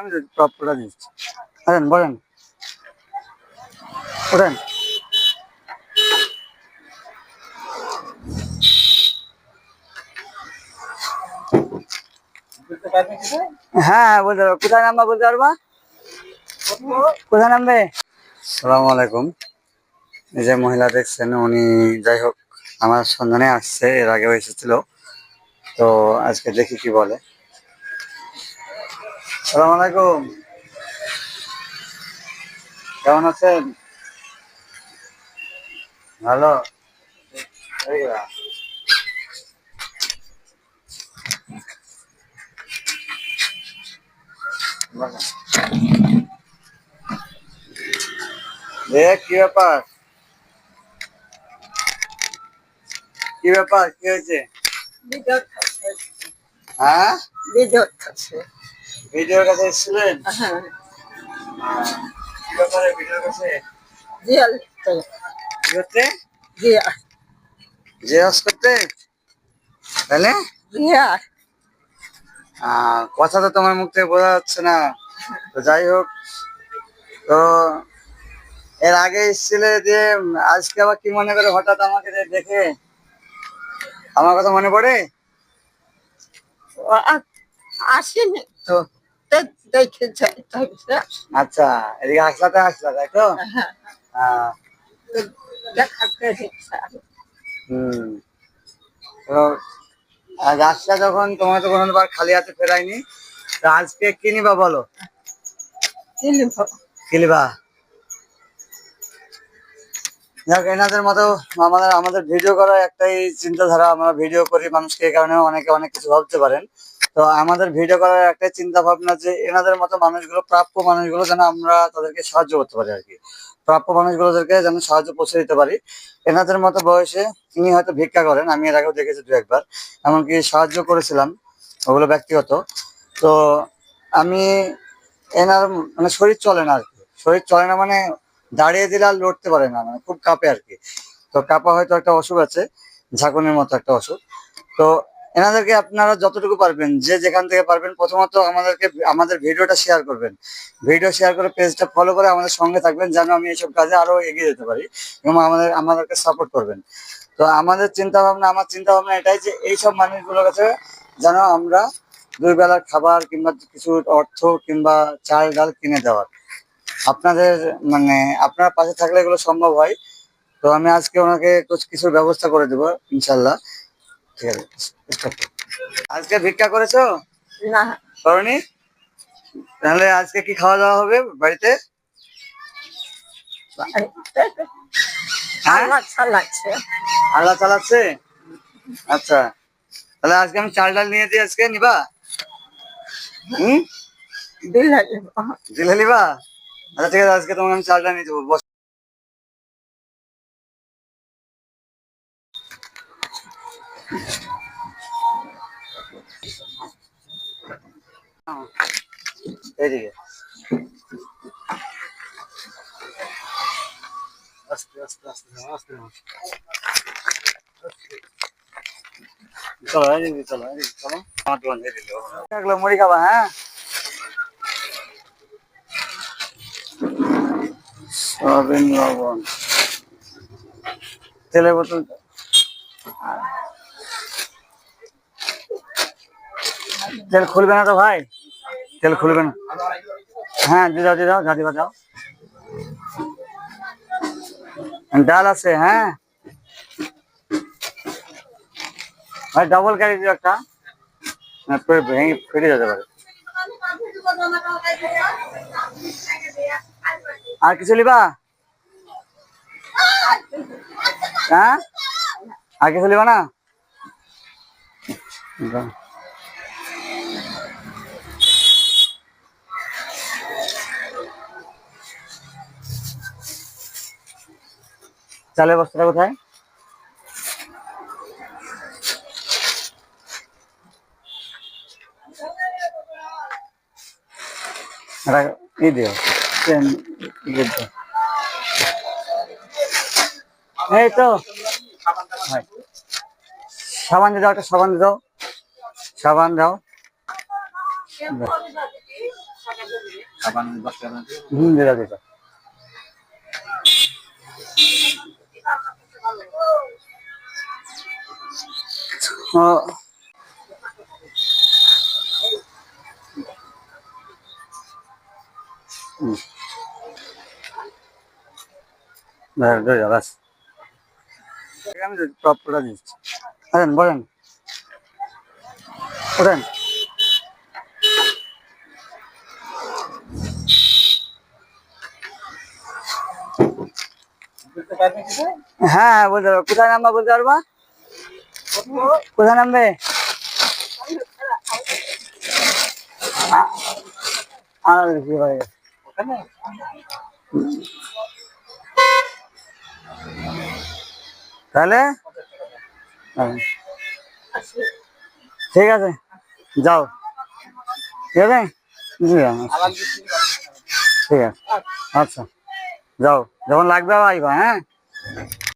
আমি দিচ্ছি। বলেন। ওঠেন। হ্যাঁ বলতে পারব। কোথায় নামবা বলতে পারবা? কোথায় নামবে? সালাম এই যে মহিলা দেখছেন, উনি যাই হোক, আমার সন্ধানে আসছে, এর আগেও এসেছিল। তো আজকে দেখি কি বলে। সালাম আলাইকুম। কেমন আছেন? ভালো। কি ব্যাপার? কি ব্যাপার? কি হয়েছে? হ্যাঁ? ভিডিওর কাছে এসেছিলেন? হ্যাঁ। কি ব্যাপারে ভিডিওর কাছে? করতে জেরক্স করতে? তাহলে? কথা তো তোমার মুখ থেকে বোঝা যাচ্ছে না। তো যাই হোক তো এর আগে এসেছিলে যে আজকে আবার কি মনে করে হঠাৎ আমাকে দেখে? আমার কথা মনে পড়ে? আসেনি। তো দেখে তাই আচ্ছা এদিকে আসলাতে আসলা তাই তো? হ্যাঁ হুম। তো আজ যখন তোমার তো কোনোবার খালি হাতে ফেরাইনি আজকে কি নিবা বলো? কিনব কিলিবা যাক এনাদের মতো আমাদের আমাদের ভিডিও করার একটাই চিন্তাধারা আমরা ভিডিও করি মানুষকে এই কারণে অনেকে অনেক কিছু ভাবতে পারেন। তো আমাদের ভিডিও করার একটা চিন্তা ভাবনা যে এনাদের মতো মানুষগুলো, প্রাপ্য মানুষগুলো যেন আমরা তাদেরকে সাহায্য করতে পারি আর কি। প্রাপ্য মানুষগুলোদেরকে যেন সাহায্য পৌঁছে দিতে পারি। এনাদের মতো বয়সে তিনি হয়তো ভিক্ষা করেন, আমি এর আগেও দেখেছি দু একবার। এমনকি সাহায্য করেছিলাম, ওগুলো ব্যক্তিগত। তো আমি এনার মানে শরীর চলে না আর কি। শরীর চলে না মানে দাঁড়িয়ে দিলে আর লড়তে পারে না মানে খুব কাঁপে আর কি। তো কাঁপা হয়তো একটা অসুখ আছে, ঝাঁকুনির মতো একটা অসুখ। তো এনাদেরকে আপনারা যতটুকু পারবেন, যে যেখান থেকে পারবেন, প্রথমত আমাদেরকে আমাদের ভিডিওটা শেয়ার করবেন। ভিডিও শেয়ার করে পেজটা ফলো করে আমাদের সঙ্গে থাকবেন, যেন আমি এইসব কাজে আরও এগিয়ে যেতে পারি এবং আমাদের আমাদেরকে সাপোর্ট করবেন। তো আমাদের চিন্তা ভাবনা আমার চিন্তা ভাবনা এটাই যে এইসব মানুষগুলোর কাছে যেন আমরা দুই বেলার খাবার কিংবা কিছু অর্থ কিংবা চাল ডাল কিনে দেওয়ার। আপনাদের মানে আপনার পাশে থাকলে এগুলো সম্ভব হয়। তো আমি আজকে ওনাকে কিছু ব্যবস্থা করে দেবো, ইনশাল্লাহ। ঠিক আছে আজকে ভিক্ষা করেছ? না। করনি? তাহলে আজকে কি খাওয়া দাওয়া হবে বাড়িতে? হ্যাঁ? আল্লাহ চালাচ্ছে। আচ্ছা। তাহলে আজকে আমি চাল ডাল নিয়ে দিই আজকে নিবা? হুম? দিলে দিলে নিবা? আচ্ছা ঠিক আছে আজকে তোমাকে আমি চালটা নিয়ে দেবো বস এইদিকে আস্তে আস্তে আস্তে নাও, আস্তে নাও। চলো এদিকে চলো এদিকে চলো আমার দোকান দিয়ে দিলে হবে না। এগুলো মুড়ি খাবা হ্যাঁ সয়াবিন লবণ তেলের বোতল তেল খুলবে না তো ভাই? তেল খুলবে না। হ্যাঁ দিয়ে দাও দিয়ে দাও যা দিবা দাও ডাল আছে হ্যাঁ। ভাই ডাবল ক্যারি দিও একটা। ভেঙে ফেটে যেতে পারে। আর কিছু লিবা হ্যাঁ? আর কিছু লিবা না? চালের বস্তাটা কোথায় ই দিও। এই তো সাবান দিয়ে দাও একটা সাবান দিয়ে দাও সাবান দাও। সাবান টাকা দাম দিও। হুম দিদা দিদা ও হুম। ধরে ধরে যা, ব্যাস আমি টপটা দিচ্ছি আছেন বলেন ওঠেন বুঝতে পারবে কি স্যার? হ্যাঁ হ্যাঁ বলতে পারব কোথায় নামবা বলতে পারবা কোথায় নামবে আর কি ভাই ওখানে? তাহলে হ্যাঁ। ঠিক আছে যাও ঠিক আছে জি, আচ্ছা, আবার কিছু ঠিক আছে আচ্ছা যাও যখন লাগবে আবার আইবা হ্যাঁ